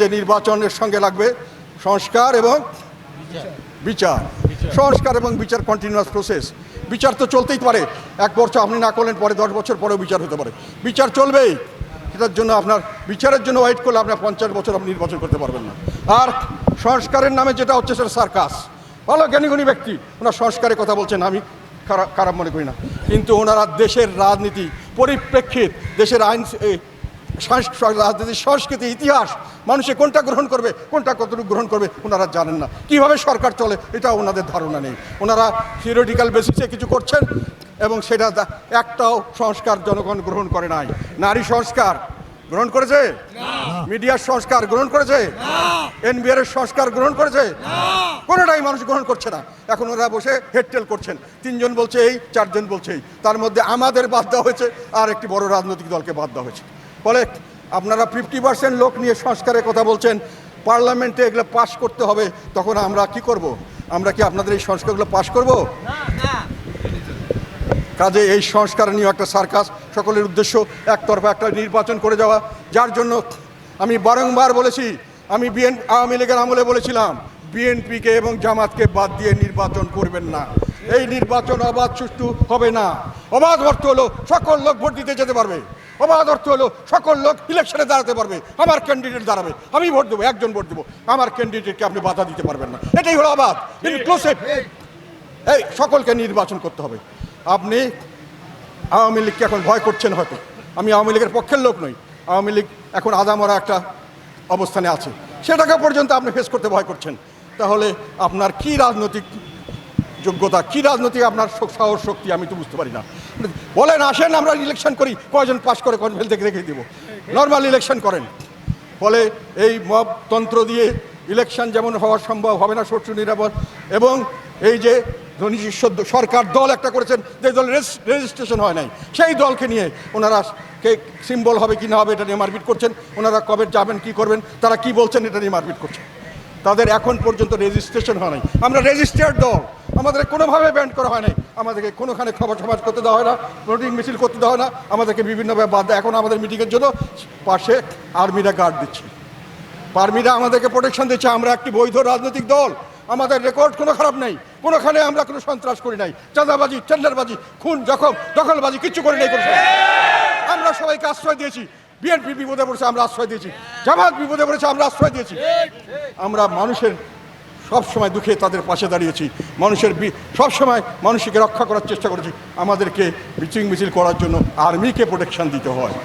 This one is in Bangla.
যে নির্বাচনের সঙ্গে লাগবে সংস্কার এবং বিচার। সংস্কার এবং বিচার কন্টিনিউয়াস প্রসেস বিচার তো চলতেই পারে। এক বছর আপনি না করলেন, পরে দশ বছর পরেও বিচার হতে পারে। বিচার চলবেই। সেটার জন্য আপনার, বিচারের জন্য ওয়েট করলে আপনার পঞ্চাশ বছর আপনি নির্বাচন করতে পারবেন না। আর সংস্কারের নামে যেটা হচ্ছে সেটা সার্কাস। ভালো জ্ঞানীগুণী ব্যক্তি। ওনার সংস্কারের কথা বলছেন, আমি খারাপ খারাপ মনে করি না। কিন্তু ওনারা দেশের রাজনীতি পরিপ্রেক্ষিত, দেশের আইন রাজনীতির সংস্কৃতি ইতিহাস মানুষে কোনটা গ্রহণ করবে কোনটা কতটুকু গ্রহণ করবে ওনারা জানেন না। কীভাবে সরকার চলে এটা ওনাদের ধারণা নেই। ওনারা থিওরিটিক্যাল বেসিসে কিছু করছেন এবং সেটা একটাও সংস্কার জনগণ গ্রহণ করে নাই। নারী সংস্কার গ্রহণ করেছে? মিডিয়ার সংস্কার গ্রহণ করেছে? এনবিআর এর সংস্কার গ্রহণ করেছে? কোনোটাই মানুষ গ্রহণ করছে না। এখন ওরা বসে হেডটেল করছেন। তিনজন বলছে এই চারজন বলছে এই। তার মধ্যে আমাদের বাদ দেওয়া হয়েছে আর একটি বড় রাজনৈতিক দলকে বাদ দেওয়া হয়েছে। ফলে আপনারা ফিফটি পার্সেন্ট লোক নিয়ে সংস্কারের কথা বলছেন, পার্লামেন্টে এগুলো পাশ করতে হবে, তখন আমরা কি করব? আমরা কি আপনাদের এই সংস্কারগুলো পাশ করব? কাজে এই সংস্কার নিয়ে একটা সার্কাস, সকলের উদ্দেশ্য একতরফা একটা নির্বাচন করে যাওয়া, যার জন্য আমি বারংবার বলেছি, আমি বিএন, আওয়ামী লীগের আমলে বলেছিলাম, বিএনপিকে এবং জামাতকে বাদ দিয়ে নির্বাচন করবেন না। এই নির্বাচন অবাধ সুষ্ঠু হবে না। অবাধ অর্থ হলো সকল লোক ভোট দিতে যেতে পারবে। অবাধ অর্থ হলো সকল লোক ইলেকশনে দাঁড়াতে পারবে আমার ক্যান্ডিডেট দাঁড়াবে আমি ভোট দেবো একজন ভোট দেবো আমার ক্যান্ডিডেটকে আপনি বাধা দিতে পারবেন না। এটাই হলো অবাধ। ইনক্লুসিভ এই। সকলকে নির্বাচন করতে হবে। আপনি আওয়ামী লীগকে এখন ভয় করছেন হয়তো। আমি আওয়ামী লীগের পক্ষের লোক নই। আওয়ামী লীগ এখন আদামরা একটা অবস্থানে আছে। সেটাকে পর্যন্ত আপনি ফেস করতে ভয় করছেন। তাহলে আপনার কি রাজনৈতিক যোগ্যতা, কি রাজনৈতিক আপনার সাহস, শক্তি, আমি তো বুঝতে পারি না। বলেন, আসেন, আমরা ইলেকশন করি, কয়জন পাশ করে, কয়জন ফেল থেকে রেখে দিব। নর্মাল ইলেকশন করেন। ফলে এই মব তন্ত্র দিয়ে ইলেকশন যেমন হওয়া সম্ভব, হবে না শত্রু নিরাপদ, এবং এই যে নিজস্ব সরকার দল একটা করেছেন, যে দল রেজিস্ট্রেশন হয় নাই, সেই দলকে নিয়ে ওনারা কে সিম্বল হবে, কি না হবে, এটা নিয়ে মারপিট করছেন। ওনারা কবে যাবেন, কি করবেন, তারা কি বলছেন, এটা নিয়ে মারপিট করছেন। তাদের এখন পর্যন্ত রেজিস্ট্রেশন হয় নাই। আমরা রেজিস্টার্ড দল। আমাদের কোনোভাবে ব্যান্ড করা হয় নাই আমাদেরকে কোনোখানে খবর সমাজ করতে দেওয়া হয় না, ভোটিং মিছিল করতে দেওয়া হয় না। আমাদেরকে বিভিন্নভাবে বাদ দেয়। এখন আমাদের মিটিংয়ের জন্য পাশে আর্মিরা গার্ড দিচ্ছে। পার্মিরা আমাদেরকে প্রোটেকশন দিচ্ছে। আমরা একটি বৈধ রাজনৈতিক দল। আমাদের রেকর্ড কোনো খারাপ নেই। কোনোখানে আমরা কোনো সন্ত্রাস করি নাই। চাঁদাবাজি, টেন্ডারবাজি, খুন, জখম, দখলবাজি কিচ্ছু করি নাই কোনো আমরা সবাইকে আশ্রয় দিয়েছি। বিএনপি বিপদে পড়েছে, আমরা আশ্রয় দিয়েছি। জামাত বিপদে পড়েছে, আমরা আশ্রয় দিয়েছি। আমরা মানুষের সব সময় দুঃখে তাদের পাশে দাঁড়িয়েছি। মানুষের সব সময় মানুষকে রক্ষা করার চেষ্টা করেছি। আমাদেরকে মিচিং মিছিল করার জন্য আর্মিকে প্রোটেকশান দিতে হয়।